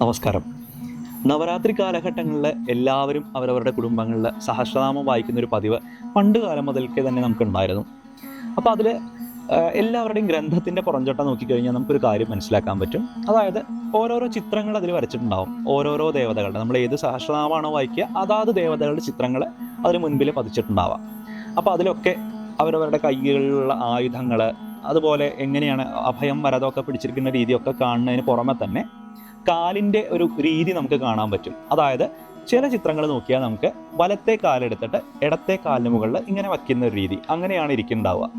നമസ്കാരം. നവരാത്രി കാലഘട്ടങ്ങളിൽ എല്ലാവരും അവരവരുടെ കുടുംബങ്ങളിൽ സഹസ്രനാമം വായിക്കുന്ന ഒരു പതിവ് പണ്ട് കാലം മുതൽക്കേ തന്നെ നമുക്കുണ്ടായിരുന്നു. അപ്പോൾ അതിൽ എല്ലാവരുടെയും ഗ്രന്ഥത്തിന്റെ പുറംചട്ട നോക്കിക്കഴിഞ്ഞാൽ നമുക്കൊരു കാര്യം മനസ്സിലാക്കാൻ പറ്റും. അതായത് ഓരോരോ ചിത്രങ്ങൾ അതിൽ വരച്ചിട്ടുണ്ടാവും. ഓരോരോ ദേവതകളുടെ നമ്മൾ ഏത് സഹസ്രനാമമാണോ വായിക്കുക അതാത് ദേവതകളുടെ ചിത്രങ്ങൾ അതിന് മുൻപിൽ പതിച്ചിട്ടുണ്ടാവാം. അപ്പോൾ അതിലൊക്കെ അവരവരുടെ കൈകളിലുള്ള ആയുധങ്ങൾ അതുപോലെ എങ്ങനെയാണ് അഭയം വരതൊക്കെ പിടിച്ചിരിക്കുന്ന രീതിയൊക്കെ കാണുന്നതിന് പുറമെ തന്നെ കാലിന്റെ ഒരു രീതി നമുക്ക് കാണാൻ പറ്റും. അതായത് ചില ചിത്രങ്ങൾ നോക്കിയാൽ നമുക്ക് വലത്തെ കാലെടുത്തിട്ട് ഇടത്തെ കാലിന് മുകളിൽ ഇങ്ങനെ വയ്ക്കുന്ന ഒരു രീതി. അങ്ങനെയാണ് ഇരിക്കുന്നുണ്ടാവുക.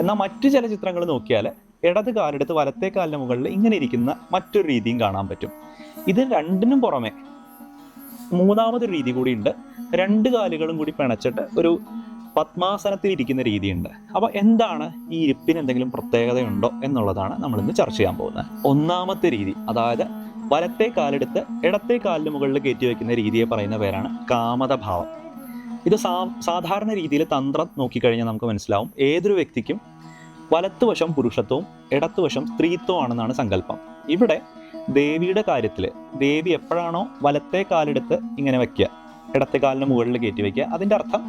എന്നാൽ മറ്റു ചില ചിത്രങ്ങൾ നോക്കിയാൽ ഇടത് കാലെടുത്ത് വലത്തെ കാലിന് മുകളിൽ ഇങ്ങനെ ഇരിക്കുന്ന മറ്റൊരു രീതിയും കാണാൻ പറ്റും. ഇത് രണ്ടിനും പുറമെ മൂന്നാമതൊരു രീതി കൂടിയുണ്ട് രണ്ട് കാലുകളും കൂടി പിണച്ചിട്ട് ഒരു പത്മാസനത്തിൽ ഇരിക്കുന്ന രീതിയുണ്ട്. അപ്പോൾ എന്താണ് ഈ ഇരിപ്പിന് എന്തെങ്കിലും പ്രത്യേകതയുണ്ടോ എന്നുള്ളതാണ് നമ്മളിന്ന് ചർച്ച ചെയ്യാൻ പോകുന്നത്. ഒന്നാമത്തെ രീതി അതായത് വലത്തെ കാലെടുത്ത് ഇടത്തെ കാലിന് മുകളിൽ കയറ്റി വയ്ക്കുന്ന രീതിയെ പറയുന്ന പേരാണ് കാമതഭാവം. ഇത് സാ സാധാരണ രീതിയിൽ തന്ത്രം നോക്കിക്കഴിഞ്ഞാൽ നമുക്ക് മനസ്സിലാവും. ഏതൊരു വ്യക്തിക്കും വലത്തുവശം പുരുഷത്വവും ഇടത്തുവശം സ്ത്രീത്വമാണെന്നാണ് സങ്കല്പം. ഇവിടെ ദേവിയുടെ കാര്യത്തിൽ ദേവി എപ്പോഴാണോ വലത്തെ കാലെടുത്ത് ഇങ്ങനെ വയ്ക്കുക ഇടത്തെ കാലിന് മുകളിൽ കയറ്റി വയ്ക്കുക അതിന്റെ അർത്ഥം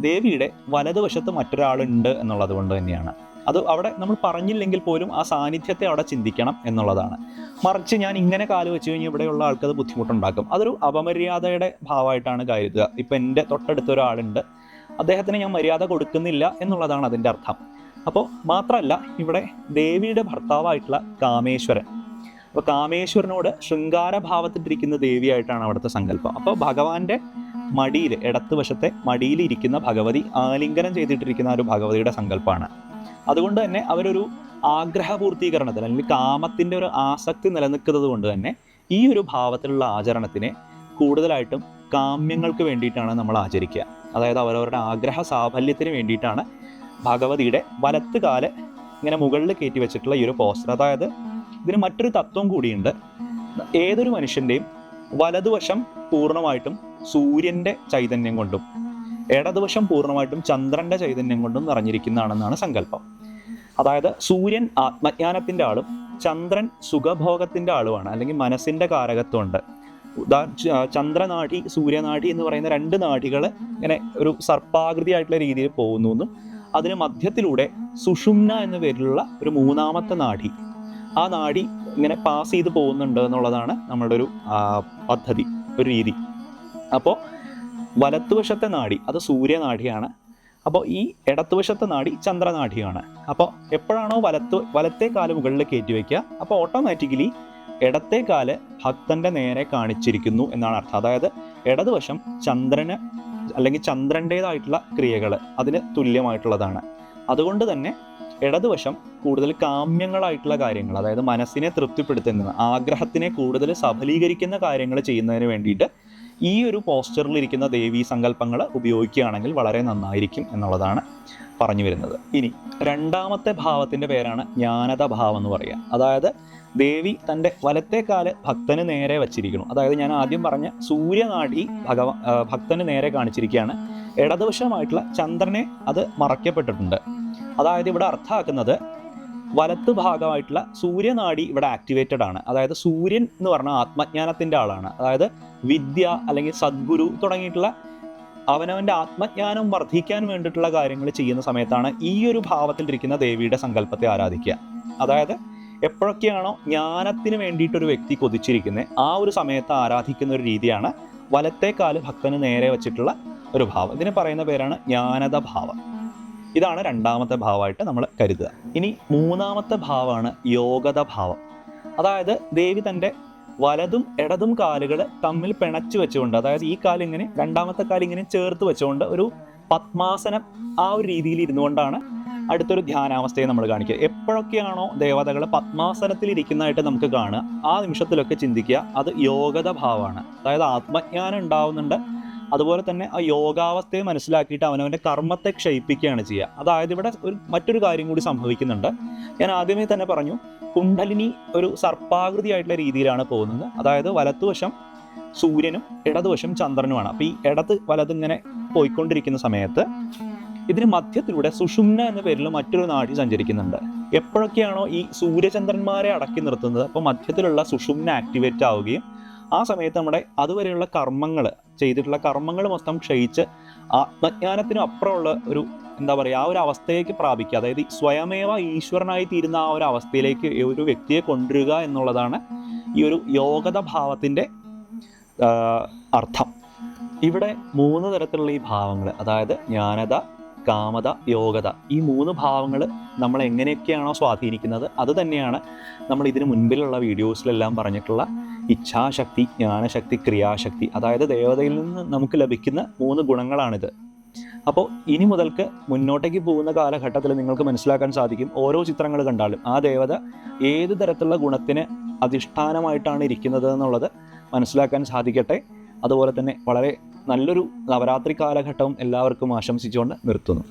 ദേവിയുടെ വലതുവശത്ത് മറ്റൊരാളുണ്ട് എന്നുള്ളത് കൊണ്ട് തന്നെയാണ്. അത് അവിടെ നമ്മൾ പറഞ്ഞില്ലെങ്കിൽ പോലും ആ സാന്നിധ്യത്തെ അവിടെ ചിന്തിക്കണം എന്നുള്ളതാണ്. മറിച്ച് ഞാൻ ഇങ്ങനെ കാൽ വെച്ച് കഴിഞ്ഞാൽ ഇവിടെയുള്ള ആൾക്കത് ബുദ്ധിമുട്ടുണ്ടാക്കും. അതൊരു അപമര്യാദയുടെ ഭാവമായിട്ടാണ് കരുതുക. ഇപ്പം എന്റെ തൊട്ടടുത്ത ഒരാളുണ്ട്. അദ്ദേഹത്തിന് ഞാൻ മര്യാദ കൊടുക്കുന്നില്ല എന്നുള്ളതാണ് അതിന്റെ അർത്ഥം. അപ്പോൾ മാത്രമല്ല ഇവിടെ ദേവിയുടെ ഭർത്താവായിട്ടുള്ള കാമേശ്വരൻ. അപ്പോൾ കാമേശ്വരനോട് ശൃംഗാരഭാവത്തിട്ടിരിക്കുന്ന ദേവിയായിട്ടാണ് അവിടുത്തെ സങ്കല്പം. അപ്പോൾ ഭഗവാന്റെ മടിയിൽ ഇടത്തുവശത്തെ മടിയിലിരിക്കുന്ന ഭഗവതി ആലിംഗനം ചെയ്തിട്ടിരിക്കുന്ന ഒരു ഭഗവതിയുടെ സങ്കല്പമാണ് അതുകൊണ്ട് തന്നെ അവരൊരു ആഗ്രഹപൂർത്തീകരണത്തിന് അല്ലെങ്കിൽ കാമത്തിന്റെ ഒരു ആസക്തി നിലനിൽക്കുന്നത് കൊണ്ട് തന്നെ ഈ ഒരു ഭാവത്തിലുള്ള ആചരണത്തിനെ കൂടുതലായിട്ടും കാമ്യങ്ങൾക്ക് വേണ്ടിയിട്ടാണ് നമ്മൾ ആചരിക്കുക. അതായത് അവരവരുടെ ആഗ്രഹ സാഫല്യത്തിന് വേണ്ടിയിട്ടാണ് ഭഗവതിയുടെ വലത്ത് കാൽ ഇങ്ങനെ മുകളിൽ കയറ്റി വെച്ചിട്ടുള്ള ഈ ഒരു പോസ്റ്റർ അതായത് ഇതിന് മറ്റൊരു തത്വം കൂടിയുണ്ട്. ഏതൊരു മനുഷ്യന്റെയും വലതുവശം പൂർണമായിട്ടും സൂര്യന്റെ ചൈതന്യം കൊണ്ടും ഇടതുവശം പൂർണമായിട്ടും ചന്ദ്രന്റെ ചൈതന്യം കൊണ്ടും നിറഞ്ഞിരിക്കുന്നതാണെന്നാണ് സങ്കല്പം. അതായത് സൂര്യൻ ആത്മജ്ഞാനത്തിന്റെ ആളും ചന്ദ്രൻ സുഖഭോഗത്തിന്റെ ആളുമാണ് അല്ലെങ്കിൽ മനസ്സിന്റെ കാരകത്വമുണ്ട്. ചന്ദ്രനാഡി സൂര്യനാഡി എന്ന് പറയുന്ന രണ്ട് നാഡികൾ ഇങ്ങനെ ഒരു സർപ്പാകൃതിയായിട്ടുള്ള രീതിയിൽ പോകുന്നു എന്നും അതിന് മധ്യത്തിലൂടെ സുഷുമ്ന എന്ന പേരിലുള്ള ഒരു മൂന്നാമത്തെ നാഡി ആ നാഡി ഇങ്ങനെ പാസ് ചെയ്ത് പോകുന്നുണ്ട് എന്നുള്ളതാണ് നമ്മളുടെ ഒരു പദ്ധതി ഒരു രീതി. അപ്പോൾ വലത്തുവശത്തെ നാഡി അത് സൂര്യനാഡിയാണ് അപ്പോൾ ഈ ഇടത്തുവശത്തെ നാഡി ചന്ദ്രനാഡിയാണ് അപ്പോൾ എപ്പോഴാണോ വലത്ത് വലത്തെ കാൽ മുകളിൽ കയറ്റി വയ്ക്കുക അപ്പോൾ ഓട്ടോമാറ്റിക്കലി ഇടത്തെ കാൽ ഭക്തന്റെ നേരെ കാണിച്ചിരിക്കുന്നു എന്നാണ് അർത്ഥം. അതായത് ഇടതുവശം ചന്ദ്രന് അല്ലെങ്കിൽ ചന്ദ്രന്റേതായിട്ടുള്ള ക്രിയകൾ അതിന് തുല്യമായിട്ടുള്ളതാണ്. അതുകൊണ്ട് തന്നെ ഇടതുവശം കൂടുതൽ കാമ്യങ്ങളായിട്ടുള്ള കാര്യങ്ങൾ അതായത് മനസ്സിനെ തൃപ്തിപ്പെടുത്തുന്ന ആഗ്രഹത്തിനെ കൂടുതൽ സഫലീകരിക്കുന്ന കാര്യങ്ങൾ ചെയ്യുന്നതിന് വേണ്ടിയിട്ട് ഈ ഒരു പോസ്റ്ററിൽ ഇരിക്കുന്ന ദേവീ സങ്കല്പങ്ങൾ ഉപയോഗിക്കുകയാണെങ്കിൽ വളരെ നന്നായിരിക്കും എന്നുള്ളതാണ് പറഞ്ഞു വരുന്നത്. ഇനി രണ്ടാമത്തെ ഭാവത്തിന്റെ പേരാണ് ജ്ഞാനത ഭാവം എന്ന് പറയുക. അതായത് ദേവി തന്റെ വലത്തെ ഭക്തന് നേരെ വച്ചിരിക്കുന്നു. അതായത് ഞാൻ ആദ്യം പറഞ്ഞ സൂര്യനാടി ഭഗവ ഭക്തന് നേരെ കാണിച്ചിരിക്കുകയാണ്. ഇടതുവശമായിട്ടുള്ള ചന്ദ്രനെ അത് മറയ്ക്കപ്പെട്ടിട്ടുണ്ട്. അതായത് ഇവിടെ അർത്ഥമാക്കുന്നത് വലത്ത് ഭാഗമായിട്ടുള്ള സൂര്യനാടി ഇവിടെ ആക്ടിവേറ്റഡ് ആണ്. അതായത് സൂര്യൻ എന്ന് പറഞ്ഞാൽ ആത്മജ്ഞാനത്തിന്റെ ആളാണ്. അതായത് വിദ്യ അല്ലെങ്കിൽ സദ്ഗുരു തുടങ്ങിയിട്ടുള്ള അവനവന്റെ ആത്മജ്ഞാനം വർദ്ധിക്കാൻ വേണ്ടിയിട്ടുള്ള കാര്യങ്ങൾ ചെയ്യുന്ന സമയത്താണ് ഈ ഒരു ഭാവത്തിലിരിക്കുന്ന ദേവിയുടെ സങ്കല്പത്തെ ആരാധിക്കുക. അതായത് എപ്പോഴൊക്കെയാണോ ജ്ഞാനത്തിന് വേണ്ടിയിട്ടൊരു വ്യക്തി കൊതിച്ചിരിക്കുന്നത് ആ ഒരു സമയത്ത് ആരാധിക്കുന്ന ഒരു രീതിയാണ് വലത്തെ കാൽ ഭക്തന് നേരെ വെച്ചിട്ടുള്ള ഒരു ഭാവം. ഇതിന് പറയുന്ന പേരാണ് ജ്ഞാനത ഭാവം. ഇതാണ് രണ്ടാമത്തെ ഭാവമായിട്ട് നമ്മൾ കരുതുക. ഇനി മൂന്നാമത്തെ ഭാവമാണ് യോഗത ഭാവം. അതായത് ദേവി തന്റെ വലതും ഇടതും കാലുകൾ തമ്മിൽ പിണച്ചു വെച്ചുകൊണ്ട് അതായത് ഈ കാലിങ്ങനെ രണ്ടാമത്തെ കാലിങ്ങനെ ചേർത്ത് വെച്ചുകൊണ്ട് ഒരു പത്മാസനം ആ ഒരു രീതിയിൽ ഇരുന്നുകൊണ്ടാണ് അടുത്തൊരു ധ്യാനാവസ്ഥയെ നമ്മൾ കാണിക്കുക. എപ്പോഴൊക്കെയാണോ ദേവതകൾ പത്മാസനത്തിൽ ഇരിക്കുന്നതായിട്ട് നമുക്ക് കാണുക ആ നിമിഷത്തിലൊക്കെ ചിന്തിക്കുക അത് യോഗത ഭാവമാണ്. അതായത് ആത്മജ്ഞാനം ഉണ്ടാവുന്നുണ്ട് അതുപോലെ തന്നെ ആ യോഗാവസ്ഥയെ മനസ്സിലാക്കിയിട്ട് അവനവന്റെ കർമ്മത്തെ ക്ഷയിപ്പിക്കുകയാണ് ചെയ്യുക. അതായത് ഇവിടെ ഒരു മറ്റൊരു കാര്യം കൂടി സംഭവിക്കുന്നുണ്ട്. ഞാൻ ആദ്യമേ തന്നെ പറഞ്ഞു കുണ്ടലിനി ഒരു സർപ്പാകൃതിയായിട്ടുള്ള രീതിയിലാണ് പോകുന്നത്. അതായത് വലത്തുവശം സൂര്യനും ഇടതുവശം ചന്ദ്രനുമാണ്. അപ്പോൾ ഈ ഇടത് വലത് ഇങ്ങനെ പോയിക്കൊണ്ടിരിക്കുന്ന സമയത്ത് ഇതിന് മധ്യത്തിലൂടെ സുഷുമ്ന എന്ന പേരിൽ മറ്റൊരു നാഡി സഞ്ചരിക്കുന്നുണ്ട്. എപ്പോഴൊക്കെയാണോ ഈ സൂര്യചന്ദ്രന്മാരെ അടക്കി നിർത്തുന്നത് അപ്പോൾ മധ്യത്തിലുള്ള സുഷുമ്ന ആക്ടിവേറ്റ് ആവുകയും ആ സമയത്ത് നമ്മുടെ അതുവരെയുള്ള കർമ്മങ്ങൾ ചെയ്തിട്ടുള്ള കർമ്മങ്ങൾ മൊത്തം ക്ഷയിച്ച് ആത്മജ്ഞാനത്തിനും അപ്പുറമുള്ള ഒരു എന്താ പറയുക ആ ഒരു അവസ്ഥയിലേക്ക് പ്രാപിക്കുക. അതായത് സ്വയമേവ ഈശ്വരനായി തീരുന്ന ആ ഒരു അവസ്ഥയിലേക്ക് ഒരു വ്യക്തിയെ കൊണ്ടുവരിക എന്നുള്ളതാണ് ഈ ഒരു യോഗത ഭാവത്തിന്റെ അർത്ഥം. ഇവിടെ മൂന്ന് തരത്തിലുള്ള ഈ ഭാവങ്ങൾ. അതായത് ജ്ഞാനത കാമത യോഗത ഈ മൂന്ന് ഭാവങ്ങൾ നമ്മൾ എങ്ങനെയൊക്കെയാണോ സ്വാധീനിക്കുന്നത് അത് തന്നെയാണ് നമ്മൾ ഇതിന് മുൻപിലുള്ള വീഡിയോസിലെല്ലാം പറഞ്ഞിട്ടുള്ള ഇച്ഛാശക്തി ജ്ഞാനശക്തി ക്രിയാശക്തി അതായത് ദേവതയിൽ നിന്ന് നമുക്ക് ലഭിക്കുന്ന മൂന്ന് ഗുണങ്ങളാണിത്. അപ്പോൾ ഇനി മുതൽക്ക് മുന്നോട്ടേക്ക് പോകുന്ന കാലഘട്ടത്തിൽ നിങ്ങൾക്ക് മനസ്സിലാക്കാൻ സാധിക്കും ഓരോ ചിത്രങ്ങൾ കണ്ടാലും ആ ദേവത ഏത് തരത്തിലുള്ള ഗുണത്തിന് അധിഷ്ഠാനമായിട്ടാണ് ഇരിക്കുന്നത് എന്നുള്ളത് മനസ്സിലാക്കാൻ സാധിക്കട്ടെ. അതുപോലെ തന്നെ വളരെ നല്ലൊരു നവരാത്രി കാലഘട്ടവും എല്ലാവർക്കും ആശംസിച്ചുകൊണ്ട് നിർത്തുന്നു.